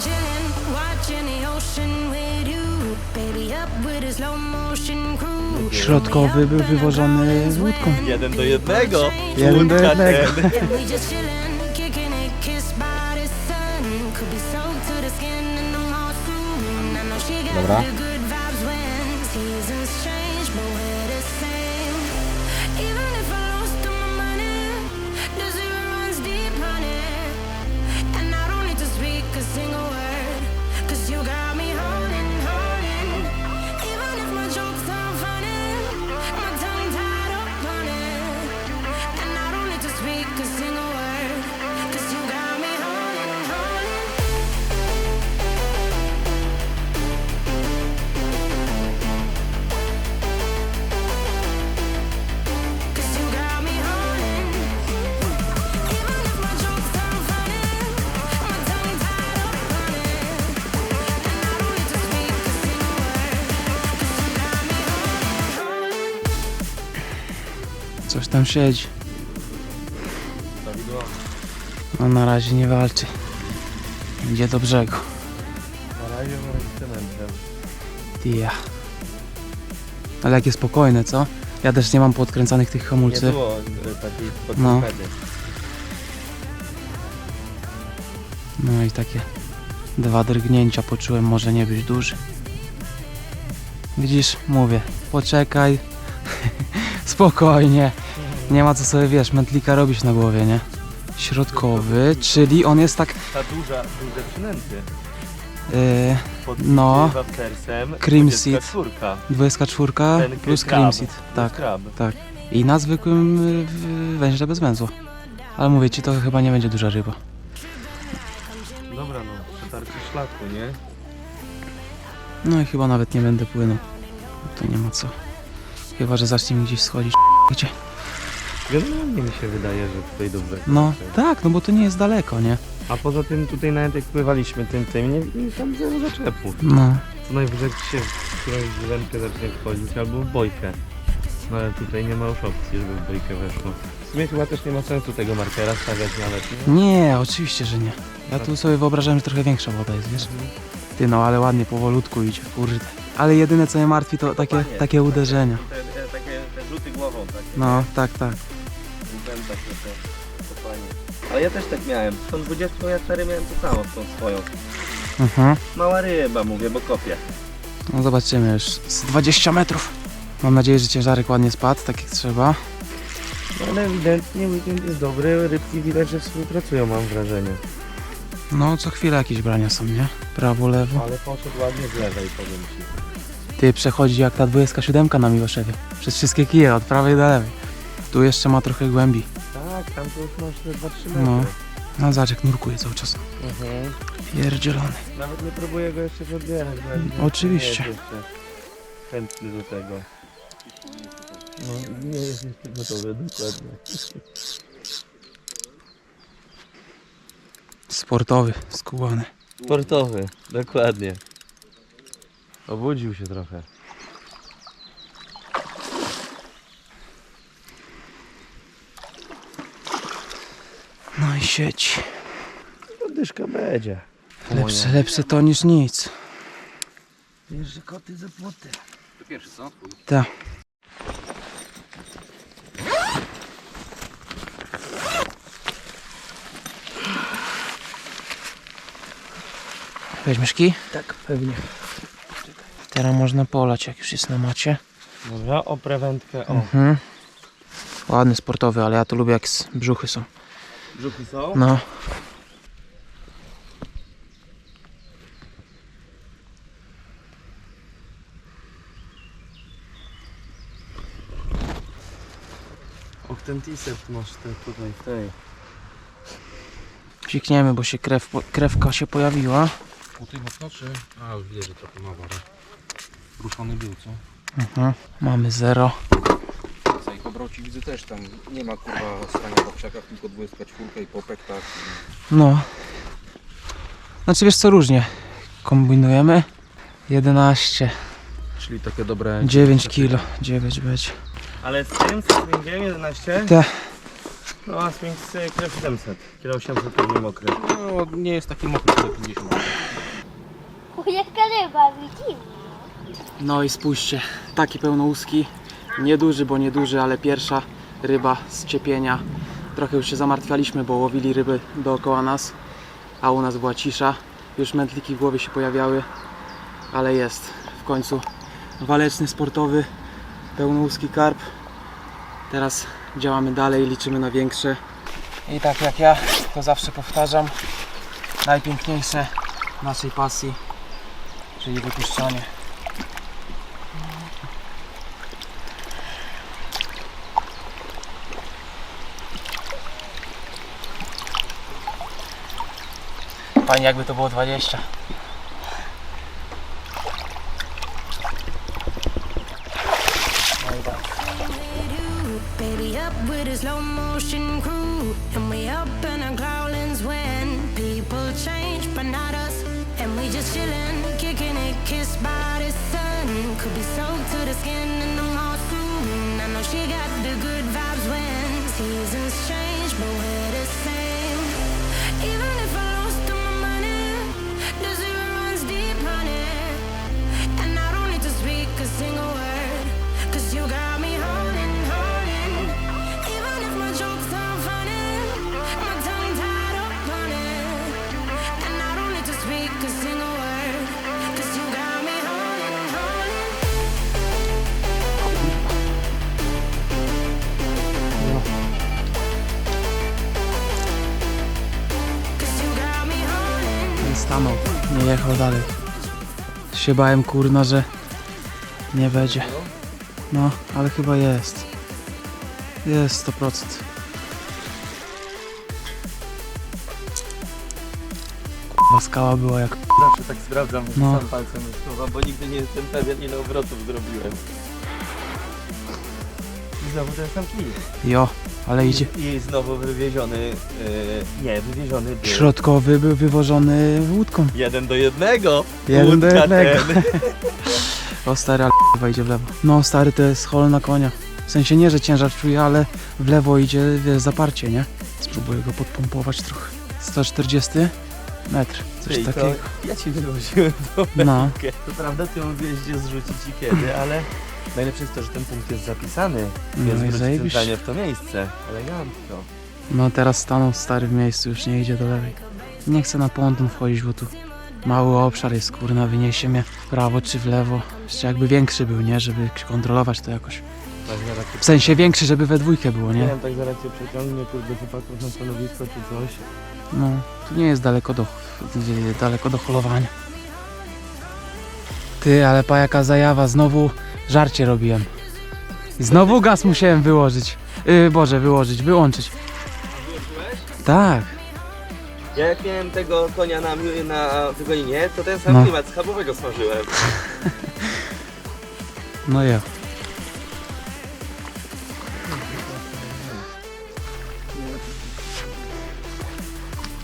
been chilling, watching the ocean with you. Baby, up with a slow motion cruise. Środkowy był wywożony łódką. Jeden do jednego. Jeden do Łódka jednego. ten. And we just chilling, kicking it, kissed by the sun. Could be soaked to the skin in the mall soon. I know she got Dobra. the Coś tam siedzi. No na razie nie walczy. Idzie do brzegu. Na razie. Dia. Ale jakie spokojne, co? Ja też nie mam podkręcanych tych Nie hamulców. było e, takiej No. No i takie dwa drgnięcia poczułem, może nie być duży. Widzisz, mówię, poczekaj, spokojnie. Nie ma co sobie, wiesz, mętlika robić na głowie, nie? Środkowy, czyli on jest tak, Ta duża, duże przynęty. yy, No. waftersem. Cream seed. czwórka. 24 Ten plus krab. cream seed, tak, tak. I na zwykłym y, w- węźle bez węzła. Ale mówię ci, to chyba nie będzie duża ryba. Dobra no, przetarcie szlaku, nie? No i chyba nawet nie będę płynął. To nie ma co. Chyba, że zacznie mi gdzieś schodzić. Gdzie? Generalnie mi się wydaje, że tutaj dobrze. No tak, no bo to nie jest daleko, nie? A poza tym tutaj nawet jak pływaliśmy tym tym, nie, nie tam zero zaczepów. No. Co najwyżej ci się w którąś wędkę zacznie wchodzić albo w bojkę. No ale tutaj nie ma już opcji, żeby w bojkę weszło. W sumie chyba też nie ma sensu tego markera stawiać nawet, nie? Nie, oczywiście, że nie. Ja tu sobie wyobrażałem, że trochę większa woda jest, wiesz? Ty no, ale ładnie, powolutku idzie, kurde. Ale jedyne co mnie martwi to takie, takie uderzenia. No, tak, tak. Węta się to kopanie. Ale ja też tak miałem. Z tą 20 ja stary miałem to samo z tą swoją. Mhm. Mała ryba mówię, bo kopię. No zobaczymy już. Z 20 metrów. Mam nadzieję, że ciężarek ładnie spadł, tak jak trzeba. No, ale ewidentnie weekend jest dobry, rybki widać, że współpracują mam wrażenie. No, co chwilę jakieś brania są, nie? Prawo, lewo. Ale poszedł ładnie z lewej, powiem ci. Ty, przechodzi jak ta 27 na Miłoszewie. Przez wszystkie kije, od prawej do lewej. Tu jeszcze ma trochę głębi. Tak, tam to już masz te 2-3 metry. No. No zobacz jak nurkuje cały czas. Mhm. Pierdzielony. Nawet nie próbuję go jeszcze podbierać. bo Oczywiście. Nie jest jeszcze chętny do tego. No, nie jest jeszcze gotowy, dokładnie. Sportowy, skubany. Sportowy, dokładnie. Obudził się trochę. No i sieć. Dyszka będzie. Lepsze, lepsze to niż nic. Wiesz, że koty za płoty. Tak. Weźmiesz kij? Tak, pewnie. Teraz można polać, jak już jest na macie. Dobra, o prewędkę, o. Mhm. Ładny sportowy, ale ja to lubię jak z brzuchy są. Brzuchy są? No. Autenticept masz te tutaj w tej. Psikniemy, bo się krew, krewka się pojawiła. U tej mocno czy? A już widzę, że trochę ma warę. Ruszony był, co? Mhm. Mamy zero. Co i pobroci widzę też tam. Nie ma kurwa stania po krzakach, tylko 24 i po pektach. No. Znaczy wiesz co różnie. Kombinujemy. 11, Czyli takie dobre... 9 kilo, 9 będzie. Ale z tym, z springiem 11? Te. No a Sphinx y, kilo 700, kilo 800 pewnie mokry. No nie jest taki mokry, 150. O, jaka ryba, widzimy. No i spójrzcie, taki pełnouski, nieduży, bo nieduży, ale pierwsza ryba z ciepienia. Trochę już się zamartwialiśmy, bo łowili ryby dookoła nas, a u nas była cisza. Już mętliki w głowie się pojawiały, ale jest w końcu waleczny, sportowy, pełnouski karp. Teraz działamy dalej, liczymy na większe. I tak jak ja to zawsze powtarzam, najpiękniejsze naszej pasji, czyli wypuszczanie. Fajnie jakby to było 20. Się bałem kurna, że nie będzie. No, ale chyba jest. Jest 100%. Kurwa skała była jak Zawsze tak sprawdzam, No. sam palcem wysuwam, bo nigdy nie jestem pewien ile obrotów zrobiłem. I znowu ten sam kij. jo, ale idzie. I znowu wywieziony, yy, nie, wywieziony był. Środkowy był wywożony łódką. Jeden do jednego. Jeden do Łódka jednego. ten. O stary, ale chyba idzie w lewo. No stary to jest hol na konia. W sensie nie, że ciężar czuje, ale w lewo idzie wiesz, zaparcie, nie? Spróbuję go podpompować trochę. 140 metr, coś Ty, to takiego. Ja ci wywoziłem to No, To prawda, ty mówiłeś gdzie zrzucić i kiedy, ale najlepsze jest to, że ten punkt jest zapisany. No Więc i wróci zajebiście. centralnie w to miejsce. Elegancko. no teraz stanął stary w miejscu, już nie idzie do lewej. Nie chcę na ponton wchodzić, bo tu mały obszar jest, kurna, wyniesie mnie w prawo czy w lewo. Jeszcze jakby większy był, nie? Żeby kontrolować to jakoś. Tak zaraz cię, W sensie większy, żeby we dwójkę było, nie nie? wiem, tak zaraz cię przeciągnie kurde chłopaków na stanowisko czy coś. No, tu nie jest daleko do, daleko do holowania. Ty, ale pa jaka zajawa, znowu żarcie robiłem. I znowu gaz musiałem wyłożyć. Yy, Boże, wyłożyć, wyłączyć. Tak, Ja jak miałem tego konia na, mi- na wygoninie, to ten sam No. klimat schabowego smażyłem. no ja.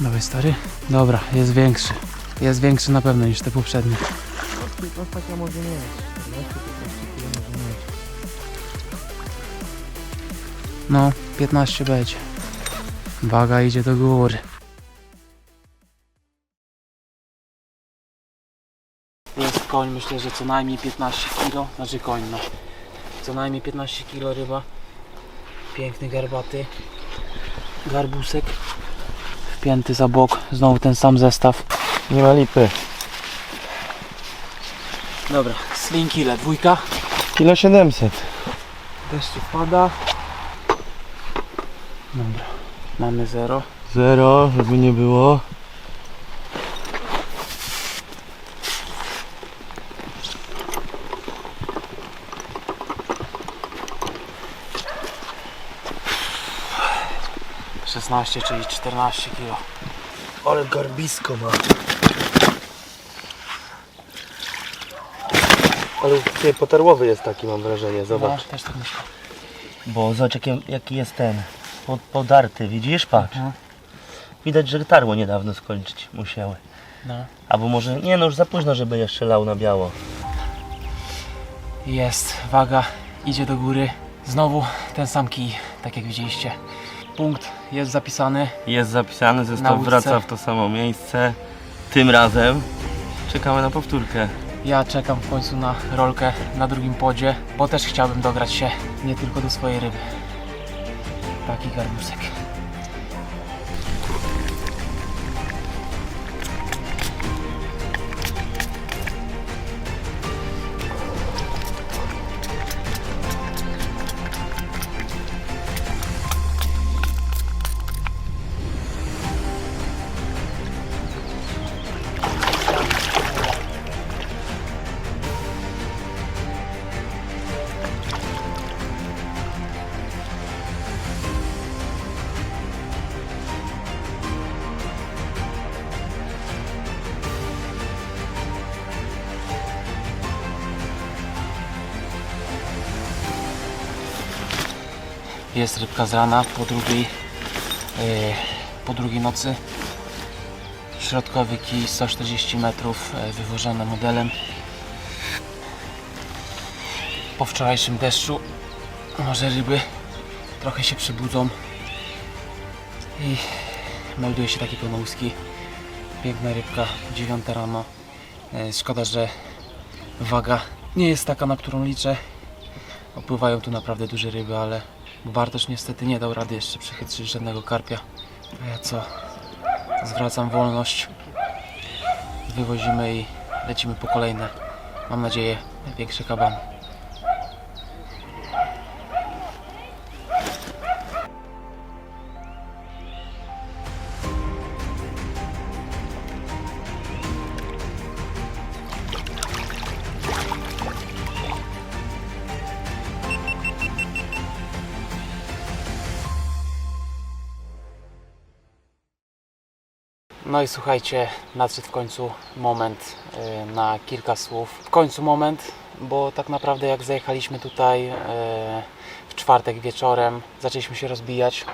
Dawaj stary. Dobra, jest większy. Jest większy na pewno niż te poprzednie. No taka może nie 14-15 No, 15 będzie. Waga idzie do góry. Jest koń, myślę, że co najmniej 15 kg, znaczy koń, no. Co najmniej 15 kg ryba. Piękny garbaty. Garbusek. Wpięty za bok, znowu ten sam zestaw. Nie ma lipy. Dobra, slinki ile? Dwójka. Kilo 700. Deszcz wpada. Dobra, mamy zero. Zero, żeby nie było. Szesnaście, czyli 14 kg. Ale garbisko ma. Ale nie, potarłowy jest taki mam wrażenie, zobacz. No, też tak myślę. Bo zobacz jaki, jaki jest ten pod, podarty, widzisz? Patrz. Mhm. Widać, że tarło niedawno skończyć musiały. No. Albo może, nie no już za późno, żeby jeszcze lał na biało. Jest, waga idzie do góry. Znowu ten sam kij, tak jak widzieliście. punkt jest zapisany. Jest zapisany, zestaw wraca w to samo miejsce. Tym razem czekamy na powtórkę. Ja czekam w końcu na rolkę na drugim podzie, bo też chciałbym dograć się nie tylko do swojej ryby. Taki garbusek. Jest rybka z rana po drugiej, e, po drugiej nocy. Środkowy kij 140 metrów e, wywożony modelem. Po wczorajszym deszczu może ryby trochę się przybudzą i melduje się taki pełnołuski. Piękna rybka, 9 rano. E, Szkoda, że waga nie jest taka, na którą liczę. Opływają tu naprawdę duże ryby, ale Bartosz niestety nie dał rady jeszcze przechytrzyć żadnego karpia. A ja co? Zwracam wolność. Wywozimy i lecimy po kolejne. Mam nadzieję większe kabany. No i słuchajcie, nadszedł w końcu moment y, na kilka słów. W końcu moment, bo tak naprawdę jak zajechaliśmy tutaj y, w czwartek wieczorem, zaczęliśmy się rozbijać.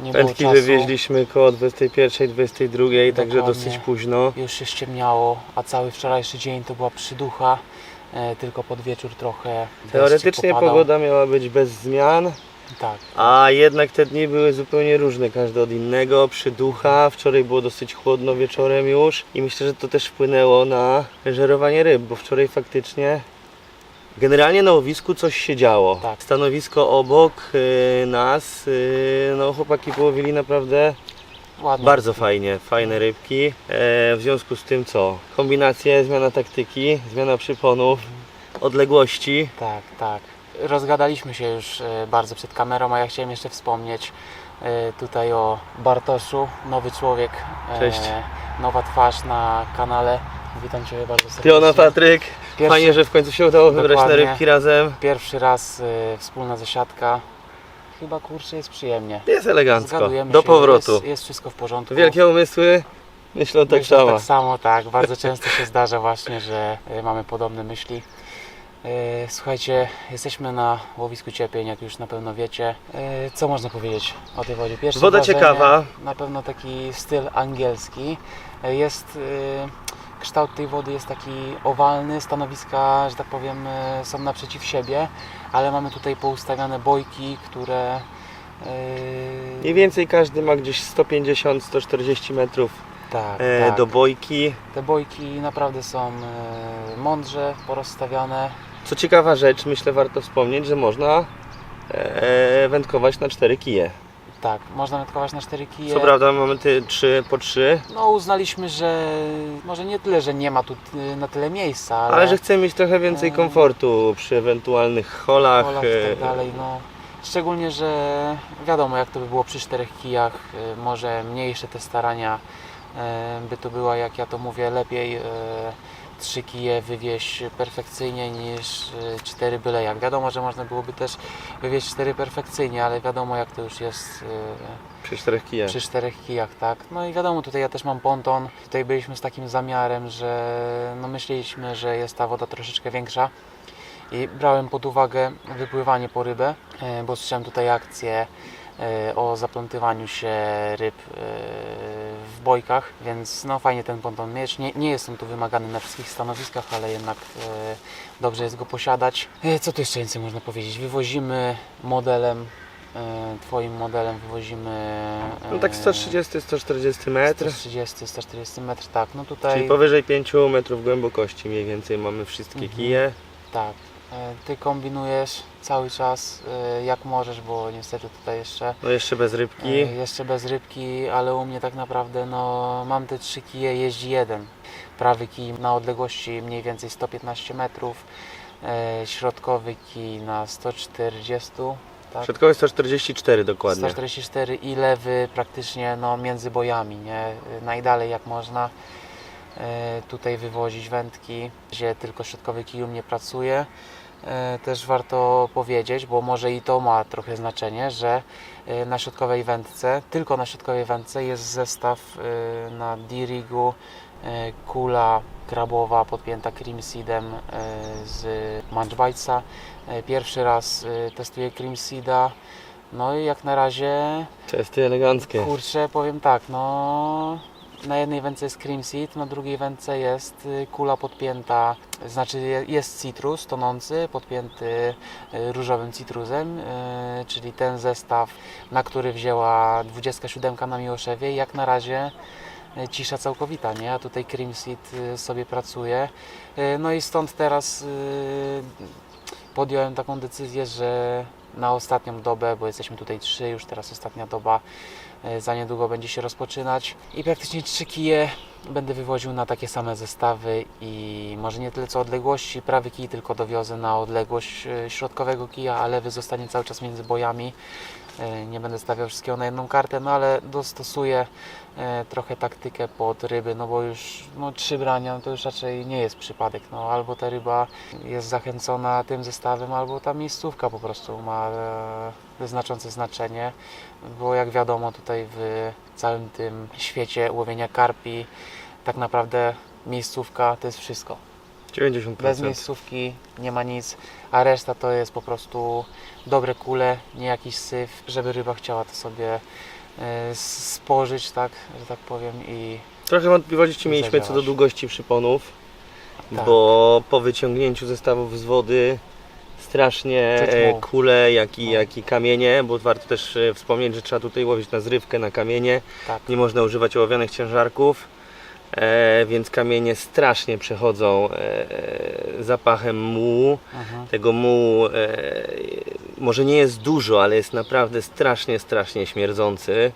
Nie było Wędki czasu. wywieźliśmy koło 21, 22, także dosyć późno. Już się ściemniało, a cały wczorajszy dzień to była przyducha. y, Tylko pod wieczór trochę Teoretycznie pogoda miała być bez zmian, Tak, a jednak te dni były zupełnie różne, każdy od innego. Przyducha, wczoraj było dosyć chłodno wieczorem już i myślę, że to też wpłynęło na żerowanie ryb, bo wczoraj faktycznie generalnie na łowisku coś się działo. Tak. Stanowisko obok y, nas, y, no chłopaki połowili naprawdę ładnie. Bardzo fajnie, fajne rybki. E, w związku z tym co? Kombinacje, zmiana taktyki, zmiana przyponów, odległości. Tak, tak. Rozgadaliśmy się już e, bardzo przed kamerą, a ja chciałem jeszcze wspomnieć e, tutaj o Bartoszu, nowy człowiek, e, Cześć. nowa twarz na kanale. Witam Cię bardzo serdecznie. Piona Patryk, Pierwszy- fajnie, że w końcu się udało wybrać na rybki razem. Pierwszy raz wspólna zasiadka. Chyba kurczę jest przyjemnie. Jest elegancko, Zgadujemy do się, powrotu. Jest, jest wszystko w porządku. Wielkie umysły, myślą tak Myślę samo. Tak samo, tak. Bardzo często się zdarza właśnie, że mamy podobne myśli. E, Słuchajcie, jesteśmy na łowisku Ciepień, jak już na pewno wiecie. E, Co można powiedzieć o tej wodzie? Pierwsze Woda wrażenie, ciekawa. Na pewno taki styl angielski. E, Jest kształt tej wody jest taki owalny, stanowiska, że tak powiem, są naprzeciw siebie, ale mamy tutaj poustawiane bojki, które Mniej więcej każdy ma gdzieś 150-140 metrów tak, e, tak. do bojki. Te bojki naprawdę są mądrze porozstawiane. Co ciekawa rzecz, myślę warto wspomnieć, że można e, wędkować na cztery kije. Tak, można wędkować na 4 kije. Co prawda mamy te trzy po trzy, No uznaliśmy, że może nie tyle, że nie ma tu y, na tyle miejsca, ale, Ale że chcę mieć trochę więcej e, komfortu przy ewentualnych holach. polach e, i tak dalej, no. Szczególnie, że wiadomo jak to by było przy czterech kijach, y, może mniejsze te starania y, by to była, jak ja to mówię, lepiej y, trzy kije wywieźć perfekcyjnie niż y, cztery byle jak. Wiadomo, że można byłoby też wywieźć cztery perfekcyjnie, ale wiadomo jak to już jest y, Przy czterech kijach. przy czterech kijach, tak. No i wiadomo, tutaj ja też mam ponton. Tutaj byliśmy z takim zamiarem, że no myśleliśmy, że jest ta woda troszeczkę większa. I brałem pod uwagę wypływanie po rybę, e, bo słyszałem tutaj akcję o zaplątywaniu się ryb e, w bojkach, więc no fajnie ten ponton mieć. Nie, nie jest on tu wymagany na wszystkich stanowiskach, ale jednak e, dobrze jest go posiadać. E, Co tu jeszcze więcej można powiedzieć? Wywozimy modelem e, Twoim modelem wywozimy... e, No tak 130-140 metr. 130, 140 metr, tak. No tutaj... Czyli powyżej 5 metrów głębokości mniej więcej mamy wszystkie Mhm. kije. Tak. E, Ty kombinujesz cały czas e, jak możesz, bo niestety tutaj jeszcze No jeszcze bez e, rybki. jeszcze bez rybki, ale u mnie tak naprawdę no mam te trzy kije, jeździ jeden. Prawy kij na odległości mniej więcej 115 metrów, e, środkowy kij na 140, tak? Środkowy 144 dokładnie. 144 i lewy praktycznie no, między bojami, nie? Najdalej jak można e, tutaj wywozić wędki, gdzie tylko środkowy kij u mnie pracuje. E, Też warto powiedzieć, bo może i to ma trochę znaczenie, że e, na środkowej wędce, tylko na środkowej wędce jest zestaw e, na D-rigu, e, kula krabowa podpięta cream seedem e, z Munchbitesa. Pierwszy raz testuję cream seeda, no i jak na razie Testy eleganckie. Kurczę, powiem tak, no na jednej wędce jest cream seed, na drugiej wędce jest y, kula podpięta, znaczy je- jest citrus tonący, podpięty y, różowym citrusem, y, czyli ten zestaw, na który wzięła 27 na Miłoszewie jak na razie cisza całkowita, nie? A tutaj cream seed sobie pracuje. No i stąd teraz podjąłem taką decyzję, że na ostatnią dobę, bo jesteśmy tutaj trzy, już teraz ostatnia doba, e, za niedługo będzie się rozpoczynać. I praktycznie trzy kije będę wywoził na takie same zestawy i może nie tyle co odległości, prawy kij tylko dowiozę na odległość e, środkowego kija, a lewy zostanie cały czas między bojami. E, Nie będę stawiał wszystkiego na jedną kartę, no ale dostosuję e, trochę taktykę pod ryby, no bo już no, trzy brania no to już raczej nie jest przypadek. No, albo ta ryba jest zachęcona tym zestawem, albo ta miejscówka po prostu ma znaczące znaczenie, bo jak wiadomo tutaj w całym tym świecie łowienia karpi tak naprawdę miejscówka to jest wszystko. 90%. Bez miejscówki nie ma nic, a reszta to jest po prostu dobre kule, nie jakiś syf, żeby ryba chciała to sobie e, spożyć, tak, że tak powiem i Trochę wątpliwości mieliśmy co do długości przyponów, Tak. bo po wyciągnięciu zestawów z wody strasznie e, muł. kule, jak i, No. jak i kamienie, bo warto też e, wspomnieć, że trzeba tutaj łowić na zrywkę, na kamienie. tak. Nie można używać ołowianych ciężarków, e, więc kamienie strasznie przechodzą e, zapachem mułu. Mhm. Tego mułu e, może nie jest dużo, ale jest naprawdę strasznie, strasznie śmierdzący.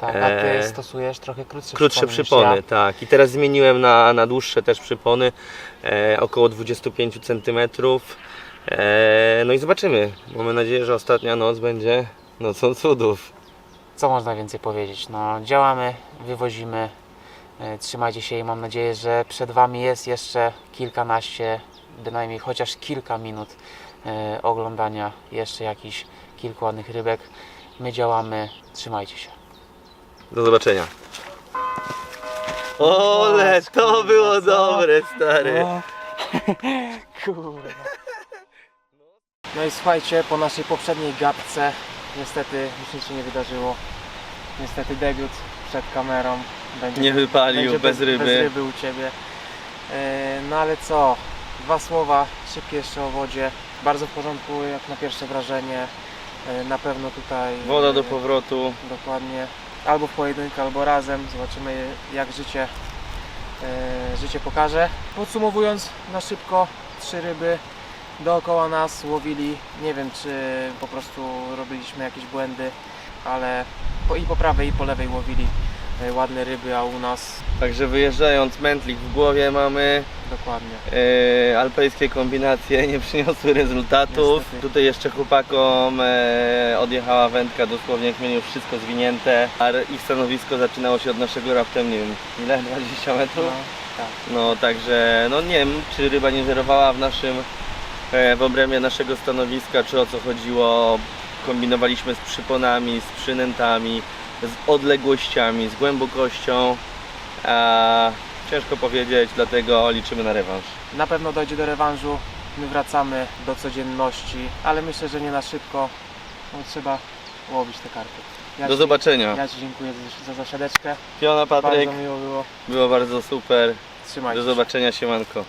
Tak, a ty E, stosujesz trochę krótsze, Krótsze przypony przypony, ja. tak. I teraz zmieniłem na, na dłuższe też przypony, e, około 25 cm. E, no i zobaczymy. Mamy nadzieję, że ostatnia noc będzie nocą cudów. Co można więcej powiedzieć? No, działamy, wywozimy, e, trzymajcie się i mam nadzieję, że przed Wami jest jeszcze kilkanaście, bynajmniej chociaż kilka minut e, oglądania jeszcze jakichś kilku ładnych rybek. My działamy, trzymajcie się. Do zobaczenia. Ole, to było dobre, stary. Kurwa. No i słuchajcie, po naszej poprzedniej gadce niestety już nic się nie wydarzyło. Niestety debiut przed kamerą. Będzie, Nie wypalił, będzie bez ryby. Bez ryby u Ciebie. E, No ale co? Dwa słowa szybkie jeszcze o wodzie. Bardzo w porządku jak na pierwsze wrażenie. E, Na pewno tutaj... Woda do e, powrotu. Dokładnie. Albo w pojedynkę, albo razem. Zobaczymy jak życie, e, życie pokaże. Podsumowując na szybko, trzy ryby dookoła nas łowili. Nie wiem czy po prostu robiliśmy jakieś błędy, ale po, i po prawej i po lewej łowili e, ładne ryby, a u nas Także wyjeżdżając, mętlik w głowie mamy. dokładnie. E, alpejskie kombinacje nie przyniosły rezultatów. Niestety. Tutaj jeszcze chłopakom e, odjechała wędka, dosłownie jak mieli już wszystko zwinięte. A r- ich stanowisko zaczynało się od naszego raptem, nie wiem, ile? 20 No, metrów? tak. No także, no nie wiem, czy ryba nie żerowała w naszym, w obrębie naszego stanowiska, czy o co chodziło. Kombinowaliśmy z przyponami, z przynętami, z odległościami, z głębokością. A, ciężko powiedzieć, dlatego liczymy na rewanż. Na pewno dojdzie do rewanżu. My wracamy do codzienności, ale myślę, że nie na szybko. No, trzeba łowić te karty. Ja Do ci- zobaczenia. Ja Ci dziękuję za, za zasiadeczkę. Piona Patryk, Bardzo miło było. było bardzo super. Trzymajcie Do zobaczenia, siemanko.